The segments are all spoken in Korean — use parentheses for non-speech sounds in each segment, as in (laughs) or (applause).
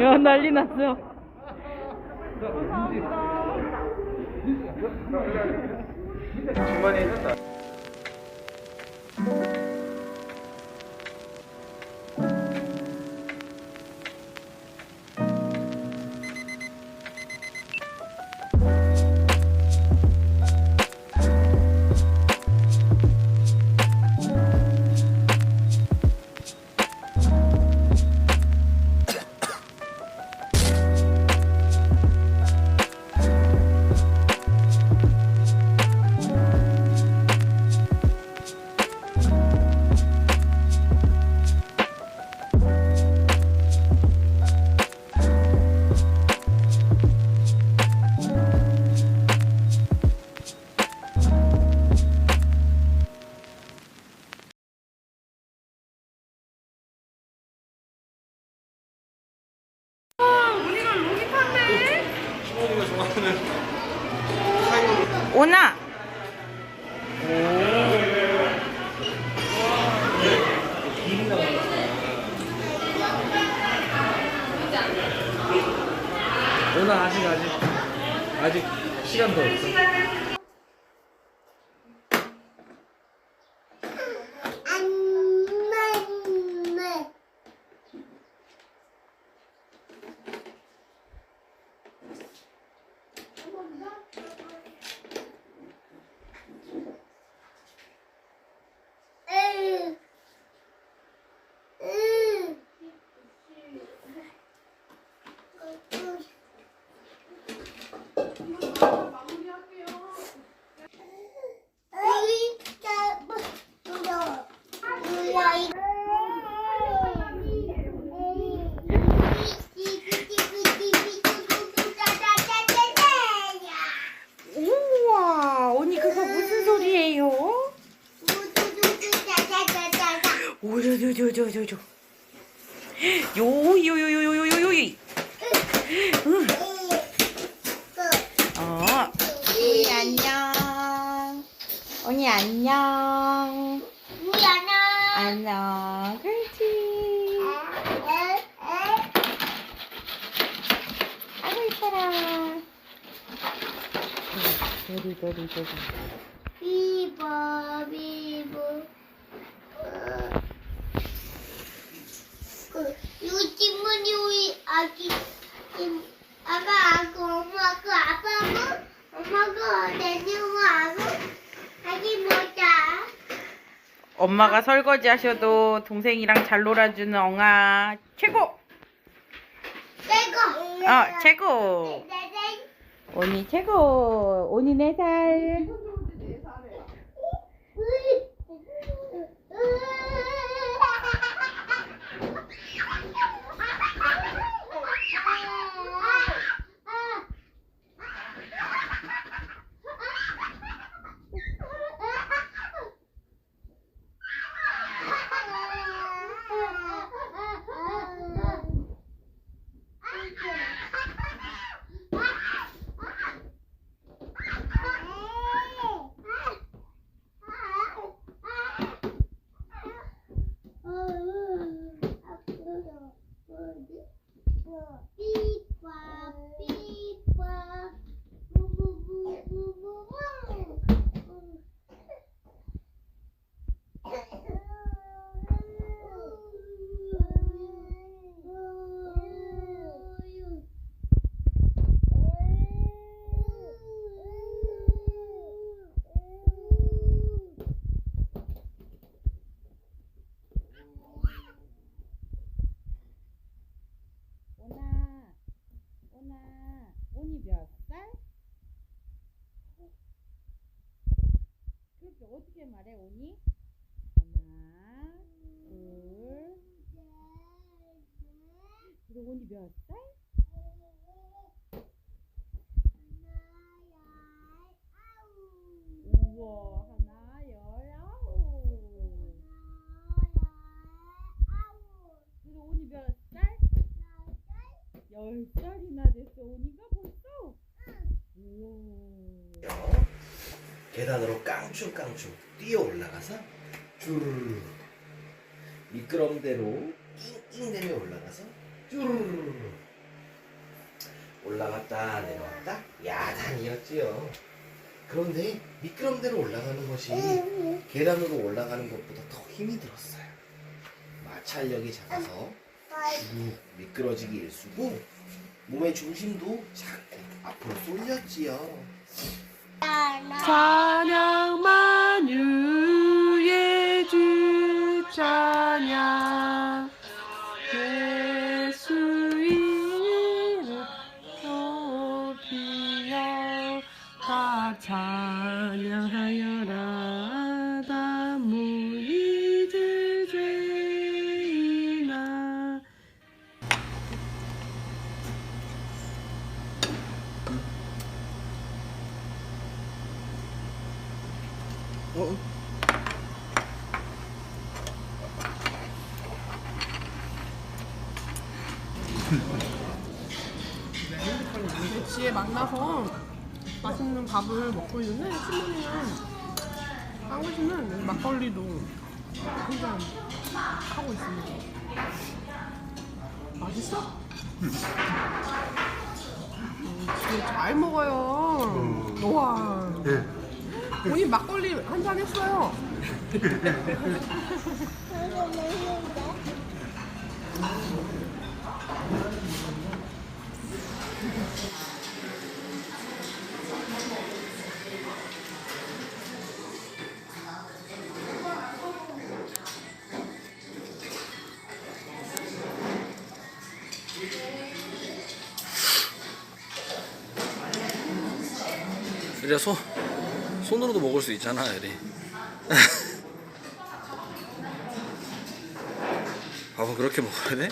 야 난리 났어. 중간에 있었다. 오나. 오늘 아직 아직 아직 시간 더 있어. 우와 언니 그거 무슨 소리예요? 오요요요요요 요. 요요요요요요요. 어. 언니 안녕. 언니 안녕. 안녕. 그렇지. 아이고 이뻐라. 도리 도리 도리. 비버 비버 어. 그 요즘은 우리 아기 임- 아가 아고 엄마하고 아빠하고 엄마하고 내누하고 아기 모자 엄마가 설거지 하셔도 동생이랑 잘 놀아주는 엉아 최고. 최고 어 최고. 네네 언니 최고. 언니 네 살. 삐빠 삐빠 부부부부부부 오나 오나 언니 몇 살? 그렇게 어떻게 말해 언니? 하나 둘 그리고 언니 몇 살? 우와 하나 열아홉? 열 살이나 됐어. 우와. 계단으로 깡충깡충 뛰어 올라가서 쭈르르 미끄럼대로 낑낑대며 올라가서 쭈르르 올라갔다 내려왔다 야단이었지요. 그런데 미끄럼대로 올라가는 것이 계단으로 올라가는 것보다 더 힘이 들었어요. 마찰력이 작아서 쭉 미끄러지기 일쑤고 몸의 중심도 자꾸 앞으로 쏠렸지요. 찬양만 유 지에 만나서 맛있는 밥을 먹고 있는데 한국씨는 여기 막걸리도 한잔 하고 있습니다. 맛있어? 음, 진짜 잘 먹어요. 우와. 본인 막걸리 한 잔 했어요. 손 손으로도 먹을 수 있잖아 이래 밥은 (laughs) 그렇게 먹어야 돼?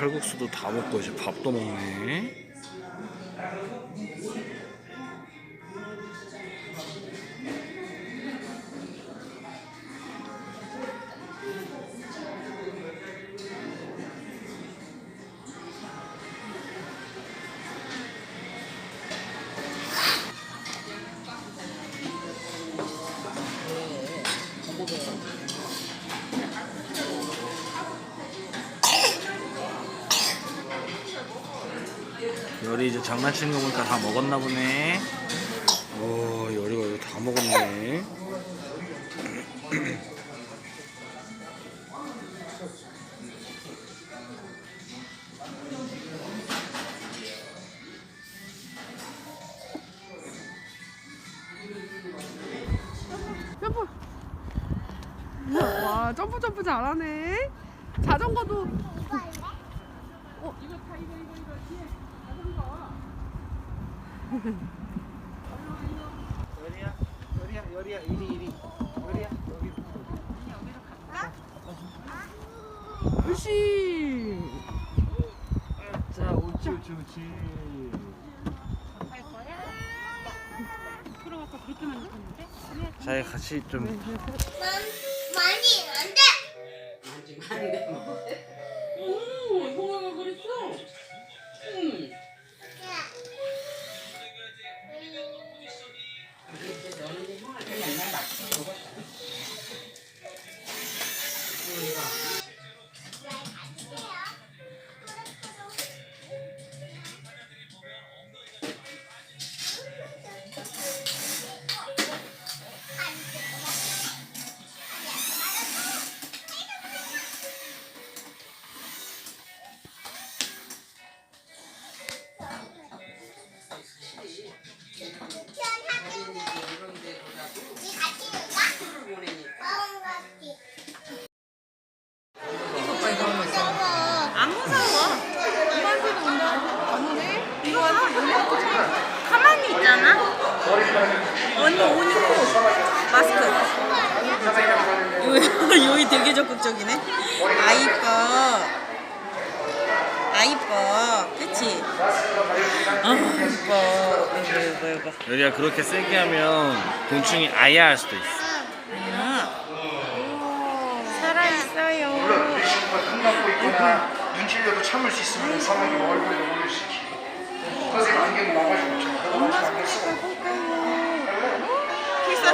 칼국수도 다 먹고 이제 밥도 먹네 요리 이제 장난치는 거 보니까 다 먹었나 보네. 오 요리가 이거 다 먹었네. 점프. 와 점프 점프 잘하네. 자전거도. 어 이거 다 이거 이거 이거. 뒤에 자전거. 요리야, 요리야, 요리야, 이리 이리. 요리야, 여기. 으씨. 자, 옳지, 옳지, 옳지. 할 거야? 들어가서 그 언니 오니 코 마스크. (laughs) 요이 되게 적극적이네. 아 이뻐. 아 이뻐. 그치? 아 이뻐. 이거 이거 이거. 여기가 그렇게 세게 하면 곤충이 아야 할 수도 있어. 아. 살아있어요. 눈치려도 참을 수 있으면 이상하게 얼굴을 모를 수 있지. 선생님 안경 나가지고 엄마 손에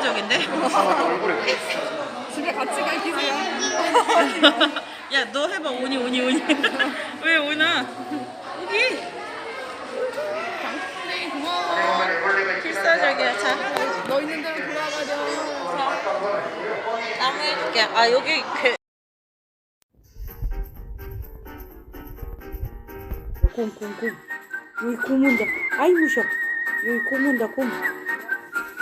붙여. (laughs) 집에 같이 갈 기세요. (laughs) 야 너 해봐 오니 오니 오니. (laughs) 왜 오나? 필사적이야. 자. 너 있는 대로 돌아가자. 땀 해줄게. 아 여기 그 곰 곰 곰 여기 곰 온다 아이 무셔 여기 곰 온다 곰곰곰곰곰곰